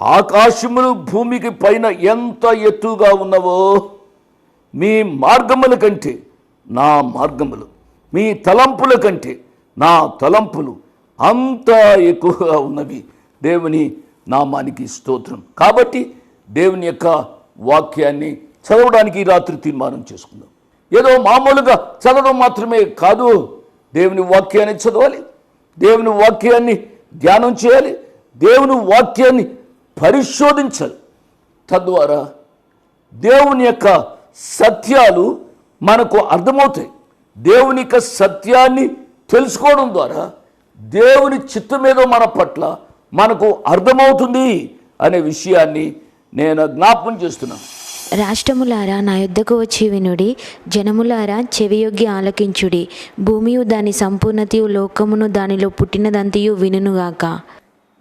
ఆకాశములు భూమికి పైన ఎంత ఎత్తుగా ఉన్నవో మీ మార్గముల కంటే నా మార్గములు మీ తలంపుల కంటే నా తలంపులు అంత ఎక్కువగా ఉన్నవి. దేవుని నామానికి స్తోత్రం. కాబట్టి దేవుని యొక్క వాక్యాన్ని చదవడానికి ఈ రాత్రి తీర్మానం చేసుకుందాం. ఏదో మామూలుగా చదవడం మాత్రమే కాదు. దేవుని వాక్యాన్ని చదవాలి. దేవుని వాక్యాన్ని ధ్యానం చేయాలి. దేవుని వాక్యాన్ని పరిశోధించాలి తద్వారా దేవుని యొక్క సత్యాలు మనకు అర్థమవుతాయి. దేవుని యొక్క సత్యాన్ని తెలుసుకోవడం ద్వారా దేవుని చిత్తమేదో మన పట్ల మనకు అర్థమవుతుంది అనే విషయాన్ని నేను జ్ఞాపకం చేస్తున్నాను. రాష్ట్రములారా నా యుద్ధకు వచ్చి వినుడి. జనములారా చెవియొగ్గి ఆలకించుడి. భూమియు దాని సంపూర్ణతయు లోకమును దానిలో పుట్టినదంతయు వినుగాక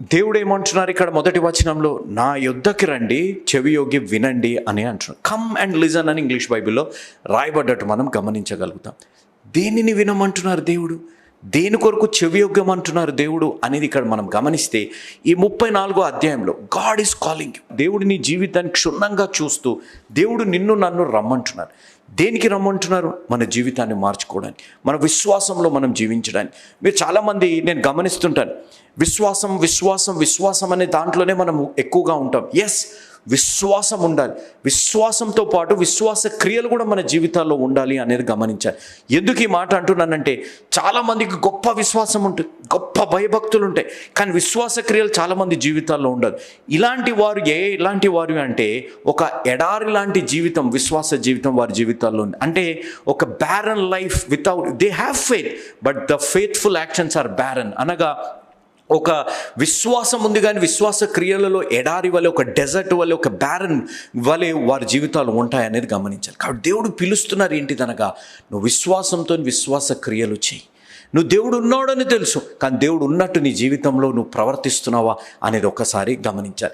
దేవుడు ఏమంటున్నారు ఇక్కడ మొదటి వచనంలో? నా యుద్ధకి రండి చెవి యోగి వినండి అని అంటున్నారు. కమ్ అండ్ లిజన్ అని ఇంగ్లీష్ బైబిల్లో రాయబడ్డట్టు మనం గమనించగలుగుతాం. దేనిని వినమంటున్నారు దేవుడు? దేని కొరకు చెవియోగ్యం అంటున్నారు దేవుడు అనేది ఇక్కడ మనం గమనిస్తే ఈ ముప్పై నాలుగో అధ్యాయంలో గాడ్ ఈస్ కాలింగ్ దేవుడు నీ జీవితాన్ని క్షుణ్ణంగా చూస్తూ దేవుడు నిన్ను నన్ను రమ్మంటున్నారు దేనికి రమ్మంటున్నారు? మన జీవితాన్ని మార్చుకోవడానికి మన విశ్వాసంలో మనం జీవించడానికి. మీరు చాలామంది నేను గమనిస్తుంటాను. విశ్వాసం విశ్వాసం విశ్వాసం అనే దాంట్లోనే మనం ఎక్కువగా ఉంటాం. ఎస్ విశ్వాసం ఉండాలి. విశ్వాసంతో పాటు విశ్వాస క్రియలు కూడా మన జీవితాల్లో ఉండాలి అనేది గమనించాలి. ఎందుకు ఈ మాట అంటున్నానంటే చాలామందికి గొప్ప విశ్వాసం ఉంటుంది గొప్ప భయభక్తులు ఉంటాయి. కానీ విశ్వాస క్రియలు చాలామంది జీవితాల్లో ఉండదు. ఇలాంటి వారు ఏ ఇలాంటి వారు అంటే ఒక ఎడారి లాంటి జీవితం విశ్వాస జీవితం వారి జీవితాల్లో ఉంది. అంటే ఒక barren life without they have faith but the faithful actions are barren అనగా ఒక విశ్వాసం ఉంది కానీ విశ్వాస క్రియలలో ఎడారి వల్ల ఒక డెజర్ట్ వల్ల ఒక బ్యారన్ వలె వారి జీవితాలు ఉంటాయనేది గమనించాలి. కాబట్టి దేవుడు పిలుస్తున్నారు ఏంటిదనగా నువ్వు విశ్వాసంతో విశ్వాస క్రియలు చేయి. నువ్వు దేవుడు ఉన్నాడని తెలుసు కానీ దేవుడు ఉన్నట్టు నీ జీవితంలో నువ్వు ప్రవర్తిస్తున్నావా అనేది ఒకసారి గమనించాలి.